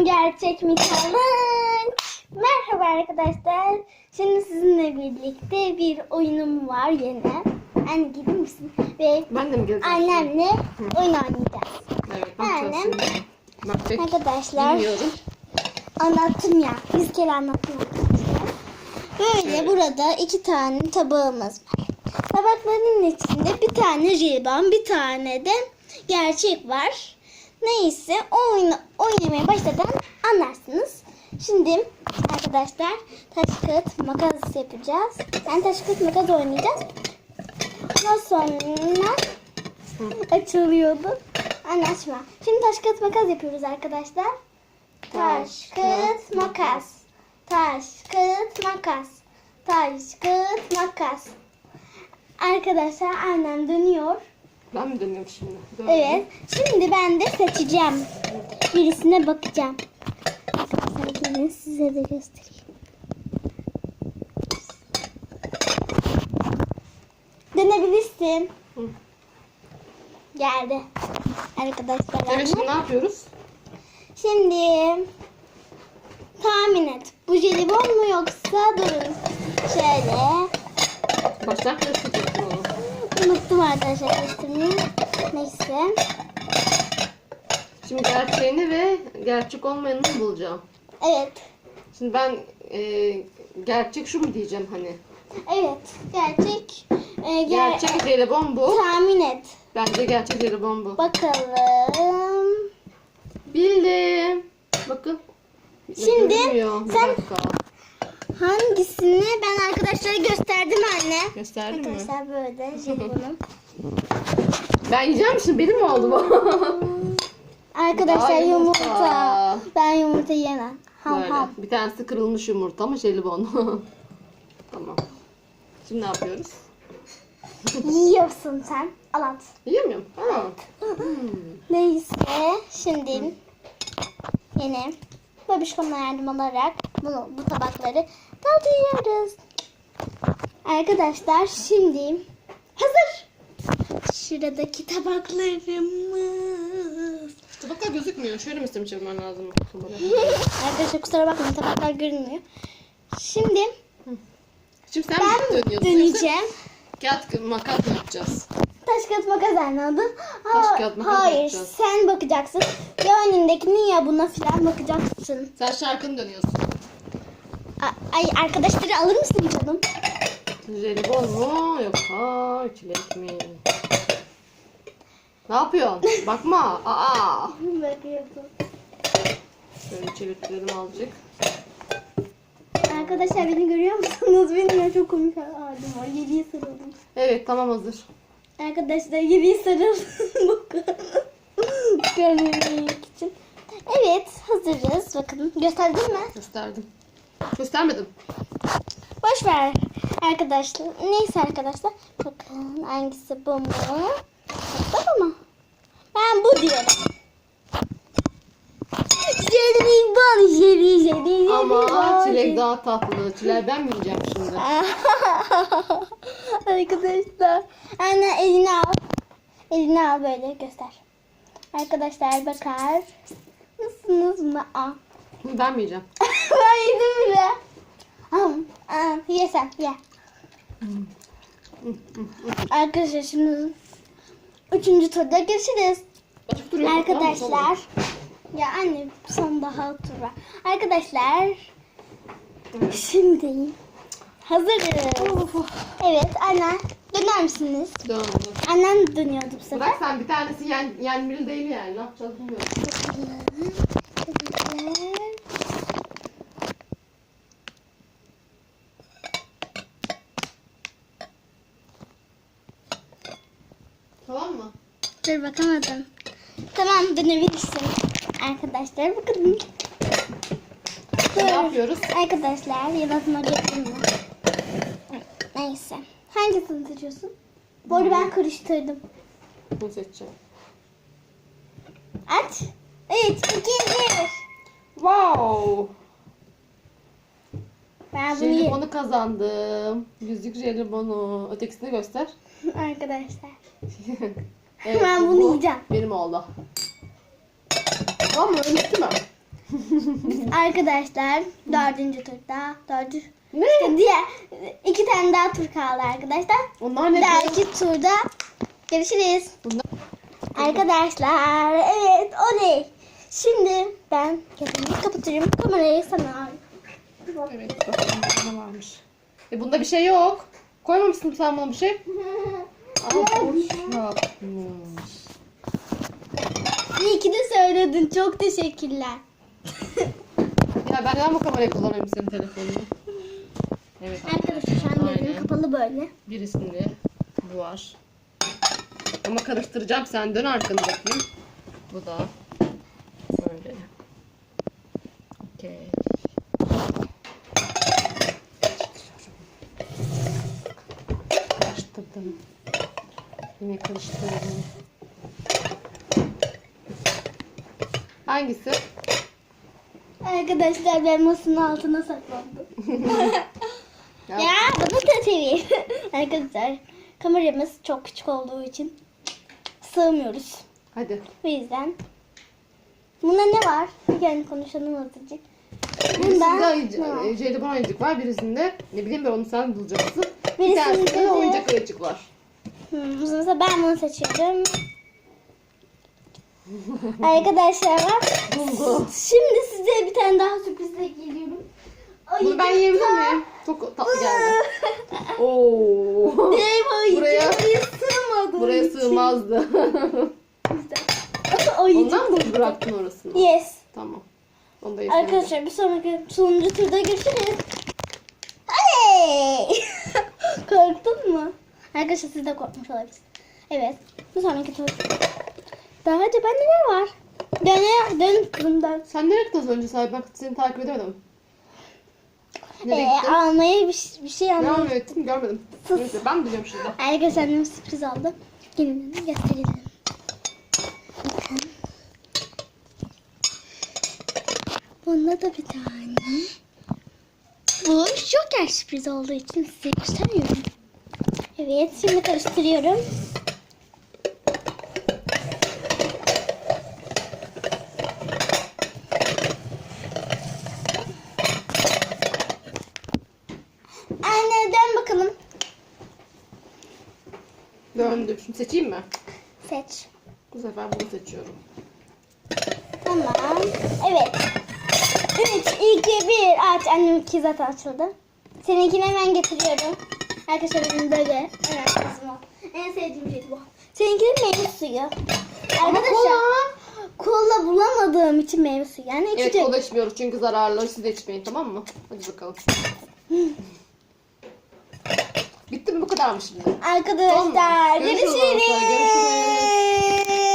mu gerçek mi challenge? Merhaba arkadaşlar. Şimdi sizinle birlikte bir oyunum var yine. Anne gelir misin? Ve Ben de mi geleceğim? annemle oyun oynayacağız. Evet, ne yapacağız Annem. şimdi? Ben pek Arkadaşlar bilmiyorum. anlattım ya. Bir kere anlattım arkadaşlar. Böyle Evet. burada iki tane tabağımız var. Tabakların içinde bir tane jelibon, bir tane de gerçek var. Neyse o oyunu oynamaya başladan anlarsınız. Şimdi arkadaşlar taş kağıt makas yapacağız. Ben taş kağıt makas oynayacağız. Ondan sonra açılıyordu. Anne açma. Şimdi taş kağıt makas yapıyoruz arkadaşlar. Taş kağıt makas. Taş kağıt makas. Taş kağıt makas. Arkadaşlar annem dönüyor. Ben mi dönüyorum şimdi? Dön. Evet. Şimdi ben de seçeceğim. Birisine bakacağım. Gelin size de göstereyim. Dönebilirsin. Hı. Geldi. Arkadaşlar. Evet şimdi ne yapıyoruz? Şimdi tahmin et. Bu jelibon mu yoksa durun. Şöyle. Baştan karıştıracaksın onu. Unuttum arkadaşlar karıştırmayı. Neyse. Şimdi gerçeğini ve gerçek olmayanını bulacağım. Evet. Şimdi ben e, gerçek şu mu diyeceğim hani? Evet. Gerçek. E, ger- Gerçek jelibon bu. Tahmin et. Bence gerçek jelibon bu. Bakalım. Bildim. Bakın. Şimdi Görünmüyor. Sen-. Hangisini ben arkadaşlara gösterdim anne. Gösterdin mi? Arkadaşlar böyle jelibonum. Ben yiyeceğim şimdi benim mi oldu bu? Arkadaşlar Ay, yumurta. yumurta. Ben yumurta yemem. Ham Böyle. ham. Bir tanesi kırılmış yumurta ama jelibon. tamam. Şimdi ne yapıyoruz? Yiyorsun sen. Al at. Yiyor muyum? Ha. Neyse şimdi yine babişkomla yardım alarak bunu, bu tabakları dağıtıyoruz. Arkadaşlar şimdi hazır. Şuradaki tabaklarımız. Tabaklar gözükmüyor. Şöyle mi yapman lazım? Arkadaşlar kusura bakmayın tabaklar görünmüyor. Şimdi Şimdi sen ben mi döneceğim. Kağıt makas mı yapacağız? Taş kağıt makas anladı. Taş, kağıt, makas Hayır yapacağız. sen bakacaksın. Ya önündekini ya buna filan bakacaksın. Sen şarkını dönüyorsun. A- Ay arkadaşları alır mısın canım? Jelibon mu yoksa çilek mi? Ne yapıyorsun? Bakma. Aa. Bakıyorsun. Şöyle çevirtelim azıcık. Arkadaşlar beni görüyor musunuz? Benim ya çok komik halim var. Yediye sarıldım. Evet tamam hazır. Arkadaşlar yediye sarıldım. Görmemek için. Evet hazırız. Bakın gösterdin mi? Gösterdim. Göstermedim. Boş ver arkadaşlar. Neyse arkadaşlar. Bakın hangisi bu mu? Bu mu? Ben bu diyorum. Jelibon, jeli, jeli, jeli. Ama çilek daha tatlı. Çilek ben mi yiyeceğim şimdi? Arkadaşlar. Anne elini al. Elini al böyle göster. Arkadaşlar bakar mısınız mı? Aa. Ben mi yiyeceğim? ben yedim bile. Ye sen ye. Arkadaşlar şimdi üçüncü turda görüşürüz. Arkadaşlar. Ya anne son daha tur var. Arkadaşlar. Şimdi hazırız. Evet anne döner misiniz? Dön, dön. Annem dönüyordu bu sefer. Bırak sen bir tanesi yen, yenmeli değil yani. Ne yapacağız bilmiyorum. Tamam mı? Dur bakamadım. Tamam dönebilirsin. Arkadaşlar bakın. Ne yapıyoruz? Arkadaşlar yanıma getirdim mi? Neyse. Hangisini seçiyorsun? Bu arada ben karıştırdım. Bunu seçeceğim. Aç. 3, 2, 1. Wow! Ben bunu. Jelibonu kazandım. Yüzük jelibonu. Ötekisini göster. Arkadaşlar. Evet, Ben bunu bu yiyeceğim. Benim oldu. Tamam mı? Öyle mi? Arkadaşlar dördüncü turda. Dördüncü. Ne? İşte diğer iki tane daha tur kaldı arkadaşlar. Onlar ne? Diğer iki turda görüşürüz. Bunlar... Arkadaşlar evet oley. Şimdi ben gözümü kapatıyorum. Kamerayı sana. Evet ne varmış. E bunda bir şey yok. Koymamışsın sen buna bir şey. Boş yapmış. İyi ki de söyledin. Çok teşekkürler. Ya ben neden bu kamerayı kullanıyorum senin telefonunu? Evet Arkadaşlar şu an gözüm Aynen. kapalı böyle. Birisinde bu var. Ama karıştıracağım. Sen dön arkanı bakayım. Bu da böyle. Okey. Karıştırdım. Yine karıştırdım. Hangisi? Arkadaşlar ben masanın altına saklandım. Ya, ya bunu da seveyim. Arkadaşlar kameramız çok küçük olduğu için sığmıyoruz. Hadi. Bu yüzden. Bunda ne var? Bir kere konuşalım azıcık. Birisinde ne var? e, jelibon ayıcık var. Birisinde ne bileyim ben onu sen bulacaksın. Bir Birisinde tanesinde de de- oyuncak ayıcık var. Hmm, mesela ben bunu seçiyorum. Arkadaşlar bak. Şimdi size bir tane daha sürprizle geliyorum. Bunu ben yiyebilir miyim? Çok tatlı geldi. Oo. Buraya, Buraya- sığmadı. Buraya sığmazdı. Ondan mı bıraktın orasını? Yes. Tamam. Onu da. Arkadaşlar bir sonraki sonuncu turda görüşürüz. Hey! Korktun mu? Arkadaşlar siz de korkmuş olabilirsiniz. Evet. Bir sonraki tur. Daha acaba neler var? Dön, dön kızım dön. Sen nereye gittin az önce sahibi? Bak seni takip edemedim. Nereye Ee, gittin? almaya bir, bir şey Ne almaya. ettin görmedim. Neyse ben biliyorum şimdi. Arkadaşlar annem sürpriz aldı. Gelin hemen gösterelim. Bakın. Bunda da bir tane. Bu Joker sürpriz olduğu için size göstermiyorum. Evet şimdi karıştırıyorum. Anne dön bakalım. Döndüm. Şimdi seçeyim mi? Seç. Bu sefer bunu seçiyorum. Tamam. Evet. 3, 2, 1 aç. Anneminki zaten açıldı. Seninkini hemen getiriyorum. Arkadaşlar benim böyle. Evet kızım. En sevdiğim şey bu. Seninkinin meyve suyu. Arkadaşlar kola bulamadığım için meyve suyu. Yani Evet içecek. kola içmiyoruz çünkü zararlı. Siz de içmeyin tamam mı? Hadi bakalım. Bitti mi bu kadar mı şimdi? Arkadaşlar Tamam. Görüşürüz görüşürüz.